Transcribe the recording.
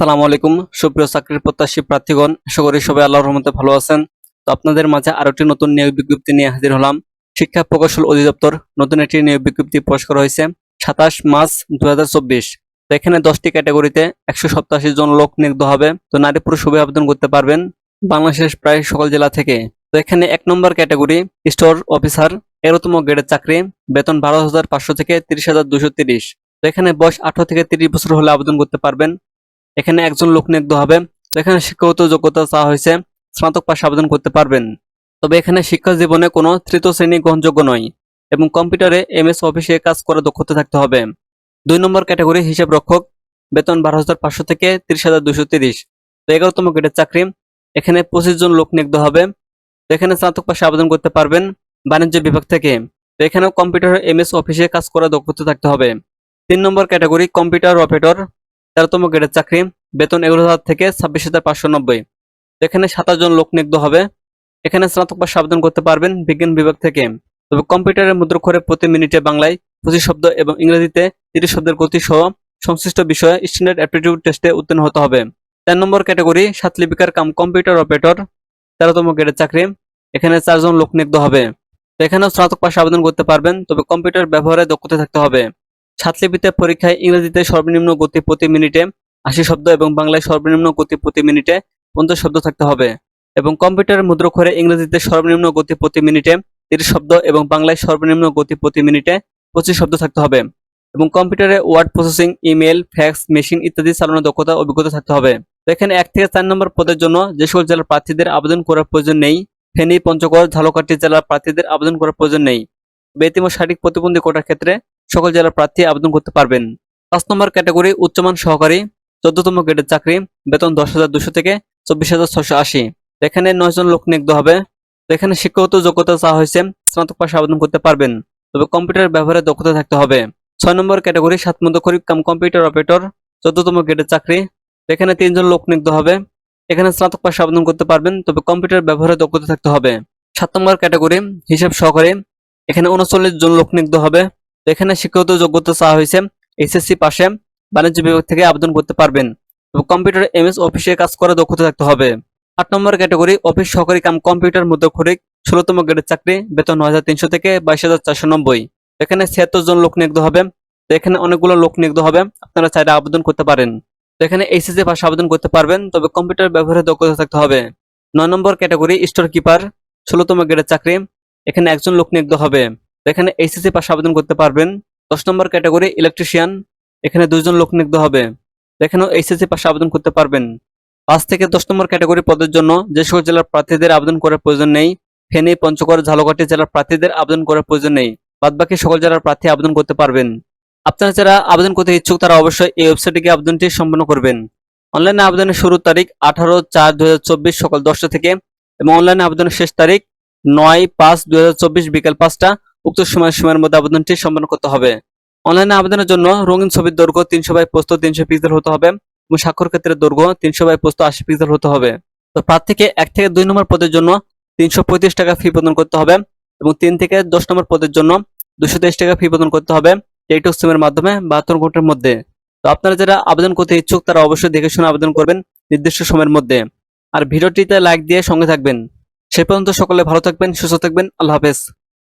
আসসালামু আলাইকুম। সুপ্রিয় চাকরির প্রত্যাশী প্রার্থীগণ, আশা করি সবাই আল্লাহর রহমতে ভালো আছেন। তো আপনাদের মাঝে আরও একটি নতুন নিয়োগ বিজ্ঞপ্তি নিয়ে হাজির হলাম। শিক্ষা প্রকৌশল অধিদপ্তর নতুন একটি নিয়োগ বিজ্ঞপ্তি প্রকাশ করা হয়েছে, সাতাশ মার্চ দু তো এখানে দশটি ক্যাটাগরিতে একশো সপ্তাশি জন লোক নিয়োগ হবে। তো নারী পুরুষ সবাই আবেদন করতে পারবেন বাংলাদেশের প্রায় সকল জেলা থেকে। তো এখানে এক নম্বর ক্যাটাগরি, স্টোর অফিসার এরতম গ্রেডের চাকরি, বেতন বারো হাজার পাঁচশো থেকে তিরিশ হাজার দুশো তিরিশ। তো এখানে বয়স আঠারো থেকে তিরিশ বছর হলে আবেদন করতে পারবেন। এখানে একজন লোক নিয়োগ হবে। এখানে শিক্ষাগত যোগ্যতা চাওয়া হয়েছে। স্নাতক পাশে আবেদন করতে পারবেন। তবে এখানে শিক্ষা জীবনে কোনো তৃতীয় শ্রেণি গ্রহণযোগ্য নয় এবং কম্পিউটারে এম এস অফিসে কাজ করে দক্ষতা থাকতে হবে। দুই নম্বর ক্যাটাগরি হিসাব রক্ষক। বেতন বারো হাজার পাঁচশো থেকে তিরিশ হাজার দুশো তিরিশ। তো এগারোতম গ্রেডের চাকরি। এখানে পঁচিশ জন লোক নিয়োগ হবে। এখানে স্নাতক পাশে আবেদন করতে পারবেন বাণিজ্য বিভাগ থেকে। তো এখানেও কম্পিউটার এম এস অফিসে কাজ করা দক্ষতা থাকতে হবে। তিন নম্বর ক্যাটাগরি কম্পিউটার অপারেটর। তেরোতম গ্রেডের চাকরি, বেতন এগারো হাজার থেকে ছাব্বিশ হাজার পাঁচশো নব্বই। এখানে সাতাশ জন লোক নিয়োগ হবে। এখানে স্নাতক পাশে আবেদন করতে পারবেন বিজ্ঞান বিভাগ থেকে। তবে কম্পিউটারের মুদ্রাক্ষরে প্রতি মিনিটে বাংলায় পঁচিশ শব্দ এবং ইংরেজিতে তিরিশ শব্দের গতি সহ সংশ্লিষ্ট বিষয়ে স্ট্যান্ডার্ড অ্যাপটিটিউড টেস্টে উত্তীর্ণ হতে হবে। চার নম্বর ক্যাটাগরি, সাত লিপিকার কাম কম্পিউটার অপারেটর, তেরোতম গ্রেডের চাকরি। এখানে চারজন লোক নিয়োগ হবে। এখানেও স্নাতক পাশে আবেদন করতে পারবেন, তবে কম্পিউটার ব্যবহারে দক্ষতা থাকতে হবে। সাতলিপিতে পরীক্ষায় ইংরেজিতে সর্বনিম্ন গতি প্রতি মিনিটে আশি শব্দ এবং বাংলায় সর্বনিম্ন গতি প্রতি মিনিটে পঞ্চাশ শব্দ থাকতে হবে এবং কম্পিউটারের মুদ্রাক্ষরে ইংরেজিতে সর্বনিম্ন গতি প্রতি মিনিটে তিরিশ শব্দ এবং বাংলায় সর্বনিম্ন গতি প্রতি মিনিটে পঁচিশ শব্দ থাকতে হবে এবং কম্পিউটারে word processing, email, fax, machine ইত্যাদি চালানোর দক্ষতা অভিজ্ঞতা থাকতে হবে। এখানে এক থেকে চার নম্বর পদের জন্য যে সকল জেলার প্রার্থীদের আবেদন করার প্রয়োজন নেই, ফেনী, পঞ্চগড়, ঝালকাঠি জেলার প্রার্থীদের আবেদন করার প্রয়োজন নেই। বেতিম ও শারীরিক প্রতিবন্ধী কোটার ক্ষেত্রে সকল জেলার প্রার্থী আবেদন করতে পারবেন। পাঁচ নম্বর ক্যাটাগরি উচ্চমান সহকারী, চোদ্দতম গ্রেডের চাকরি, বেতন দশ হাজার দুশো থেকে চব্বিশ হাজার ছশো আশি। এখানে নয় জন লোক নিয়োগ হবে। এখানে শিক্ষাগত যোগ্যতা চাওয়া হয়েছে, স্নাতক পাশে আবেদন করতে পারবেন। তবে কম্পিউটার ব্যবহারে দক্ষতা থাকতে হবে। ছয় নম্বর ক্যাটাগরি সাত মধ্যকরী কাম কম্পিউটার অপারেটর, চোদ্দতম গ্রেডের চাকরি। এখানে তিনজন লোক নিয়োগ হবে। এখানে স্নাতক পাশে আবেদন করতে পারবেন, তবে কম্পিউটার ব্যবহারে দক্ষতা থাকতে হবে। সাত নম্বর ক্যাটাগরি হিসাব সহকারী, এখানে উনচল্লিশ জন লোক নিয়োগ হবে। এখানে শিক্ষাগত যোগ্যতা চাওয়া হয়েছে এসএসসি পাশে, বাণিজ্য বিভাগ থেকে আবেদন করতে পারবেন কম্পিউটার এমএস অফিসে কাজ করা দক্ষতা থাকতে হবে। আট নম্বর ক্যাটাগরি, অফিস সহকারী কাম কম্পিউটার মুদ্রাক্ষরিক, ষোলোতম গ্রেডের চাকরি, বেতন নয় হাজার তিনশো থেকে বাইশ হাজার চারশো নব্বই। এখানে ছিয়াত্তর জন লোক নিয়োগ হবে। তো এখানে অনেকগুলো লোক নিয়োগ হবে, আপনারা চাইলে আবেদন করতে পারেন। তো এখানে এইচএসসি পাশে আবেদন করতে পারবেন, তবে কম্পিউটার ব্যবহারে দক্ষতা থাকতে হবে। নয় নম্বর ক্যাটাগরি স্টোর কিপার ষোলোতম গ্রেডের চাকরি, এখানে একজন লোক নিয়োগ হবে। এখানে এইচএসসি পাশে আবেদন করতে পারবেন। দশ নম্বর ক্যাটাগরি ইলেকট্রিশিয়ান এখানে দুজন লোক নিয়োগ হবে। এখানেও এইচএসসি পাশে আবেদন করতে পারবেন। পাঁচ থেকে দশ নম্বর ক্যাটাগরি পদের জন্য যে সকল জেলার প্রার্থীদের আবেদন করার প্রয়োজন নেই, ফেনী, পঞ্চগড়, ঝালকাঠি জেলার প্রার্থীদের আবেদন করার প্রয়োজন নেই। বাদবাকি সকল জেলার প্রার্থী আবেদন করতে পারবেন। আপনারা যারা আবেদন করতে ইচ্ছুক তারা অবশ্যই এই ওয়েবসাইটে গিয়ে আবেদনটি সম্পন্ন করবেন। অনলাইনে আবেদনের শুরুর তারিখ আঠারো চার দুই সকাল দশটা থেকে এবং অনলাইনে আবেদনের শেষ তারিখ নয় পাঁচ দুই বিকেল পাঁচটা। উক্ত সময় সময়ের মধ্যে আবেদনটি সম্পন্ন করতে হবে। অনলাইনে আবেদনের জন্য রঙিন ছবির দৈর্ঘ্য তিনশো বাই পোস্ত তিনশো পিক্সেল হতে হবে এবং স্বাক্ষর ক্ষেত্রের দৈর্ঘ্য তিনশো বাই পোস্ত আশি পিক্সেল হতে হবে। তো প্রার্থীকে এক থেকে দুই নম্বর পদের জন্য তিনশো পঁয়ত্রিশ টাকা ফি প্রদান করতে হবে এবং তিন থেকে দশ নম্বর পদের জন্য দুশো তেইশ টাকা ফি প্রদান করতে হবে টেকটক সিমের মাধ্যমে বাহাত্তর ঘণ্টার মধ্যে। তো আপনারা যারা আবেদন করতে ইচ্ছুক তারা অবশ্যই দেখে শুনে আবেদন করবেন নির্দিষ্ট সময়ের মধ্যে। আর ভিডিওটিতে লাইক দিয়ে সঙ্গে থাকবেন। সে পর্যন্ত সকলে ভালো থাকবেন, সুস্থ থাকবেন, আল্লাহ হাফেজ।